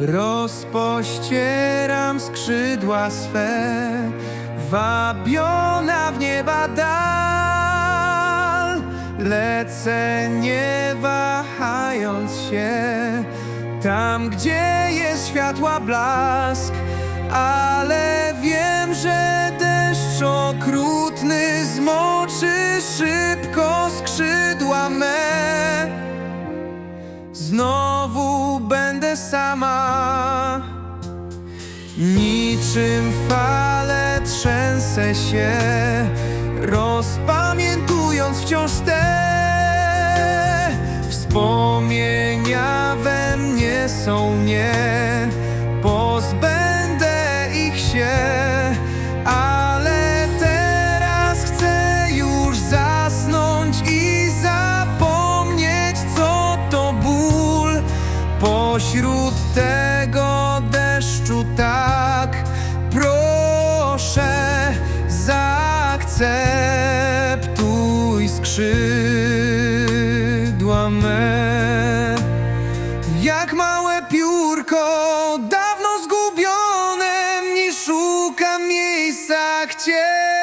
Rozpościeram skrzydła swe, wabiona w nieba dal. Lecę nie wahając się, tam gdzie jest światła blask. Ale wiem, że deszcz okrutny zmoczy szybko skrzydła me. Znowu będę sama. Niczym fale trzęsę się Rozpamiętując wciąż te Wspomnienia we mnie są nie. Pozbędę ich się pośród tego deszczu tak proszę zaakceptuj skrzydła me. Jak małe piórko dawno zgubione mi szuka miejsca gdzie